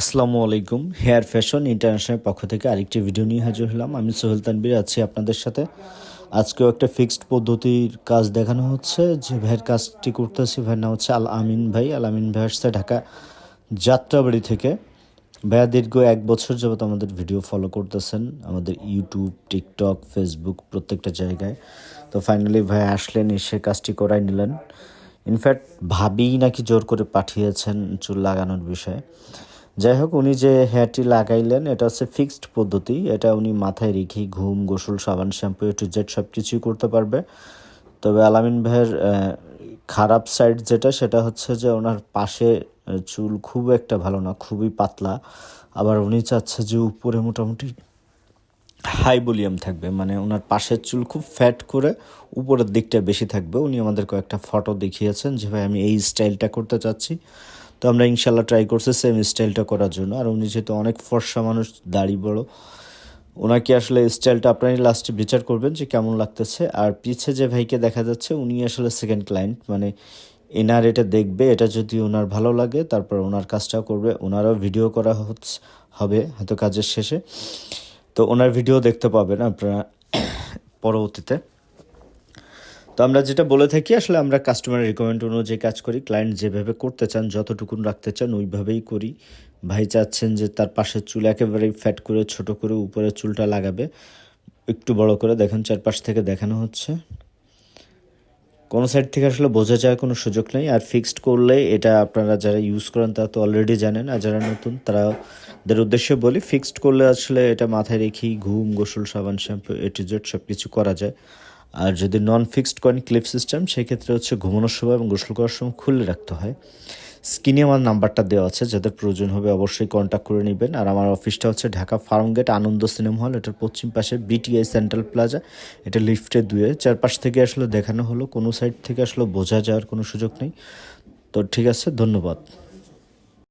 আসসালামু আলাইকুম। Hair fashion international পক্ষ থেকে আরেকটি ভিডিও নিয়ে হাজির হলাম। আমি সোহেল তানবির আছি আপনাদের সাথে। আজকেও একটা ফিক্সড পদ্ধতির কাজ দেখানো হচ্ছে। যে ভাইয়ের কাজটি করতেছি, ভাইয়ের নাম হচ্ছে আল আমিন ভাই। আল আমিন ভাই আসছে ঢাকা যাত্রাবাড়ি থেকে। ভাইয়া দীর্ঘ এক বছর যাবত আমাদের ভিডিও ফলো করতেছেন আমাদের ইউটিউব টিকটক ফেসবুক প্রত্যেকটা জায়গায়। তো ফাইনালি ভাই আসলেন, এসে কাজটি করাই নিলেন। ইনফ্যাক্ট ভাবি নাকি জোর করে পাঠিয়েছেন চুল লাগানোর বিষয়ে। যাই হোক উনি যে হেয়ারটি লাগাইলেন, এটা হচ্ছে ফিক্সড পদ্ধতি। এটা উনি মাথায় রেখেই ঘুম, গোসল, সাবান, শ্যাম্পু টু জেড সব কিছুই করতে পারবে। তবে আলামিন ভাইয়ের খারাপ সাইড যেটা, সেটা হচ্ছে যে ওনার পাশে চুল খুব একটা ভালো না, খুবই পাতলা। আবার উনি চাচ্ছে যে উপরে মোটামুটি হাই ভলিউম থাকবে মানে ওনার পাশের চুল খুব ফ্যাট করে উপরের দিকটা বেশি থাকবে। উনি আমাদের কয়েকটা ফটো দেখিয়েছেন যে, ভাই, আমি এই স্টাইলটা করতে চাচ্ছি। তো আমরা ইনশাল্লাহ ট্রাই করছি সেম স্টাইলটা করার জন্য। আর উনি যেহেতু অনেক ফর্সা মানুষ, দাড়ি বড়, ওনাকে আসলে স্টাইলটা আপনারই লাস্টে বিচার করবেন যে কেমন লাগতেছে। আর পিছে যে ভাইকে দেখা যাচ্ছে, উনি আসলে সেকেন্ড ক্লায়েন্ট মানে এনার এটা দেখবে, এটা যদি ওনার ভালো লাগে, তারপর ওনার কাজটাও করবে, ওনারও ভিডিও করা হচ্ছে, হবে হয়তো কাজের শেষে। তো ওনার ভিডিও দেখতে পাবেন আপনারা পরবর্তীতে। তো আমরা যেটা বলে থাকি, আসলে আমরা কাস্টমার রিকমেন্ড অনুযায়ী কাজ করি ক্লায়েন্ট যেভাবে করতে চান, যতটুকুন রাখতে চান, ওইভাবেই করি। ভাই চাচ্ছেন যে তার পাশের চুল একেবারেই ফ্যাট করে, ছোট করে উপরে চুলটা লাগাবে। একটু বড় করে দেখেন, চারপাশ থেকে দেখানো হচ্ছে। কোনো সাইড থেকে আসলে বোঝা যাওয়ার কোনো সুযোগ নেই। আর ফিক্সড করলে এটা আপনারা যারা ইউজ করেন, তারা তো অলরেডি জানেন। আর যারা নতুন, তারাদের উদ্দেশ্যে বলি ফিক্সড করলে আসলে এটা মাথায় রেখেই ঘুম, গোসল, সাবান শ্যাম্পু এ টু জেড সব কিছু করা যায়। আর যদি non fixed coin clip system সেক্ষেত্রে হচ্ছে ঘুমানোর সময় এবং গোসল করার সময় খুলে রাখতে হয়। স্ক্রিনে আমার নাম্বারটা দেওয়া আছে, যাদের প্রয়োজন হবে অবশ্যই কন্ট্যাক্ট করে নেবেন। আর আমার অফিসটা হচ্ছে ঢাকা ফার্মগেট আনন্দ সিনেমা হল এটার পশ্চিম পাশে বিটিআই সেন্ট্রাল প্লাজা এটা লিফটে দুয়ে, চারপাশ থেকে আসলে দেখানো হলো, কোনো সাইড থেকে আসলে বোঝা যাওয়ার কোনো সুযোগ নেই। তো ঠিক আছে, ধন্যবাদ।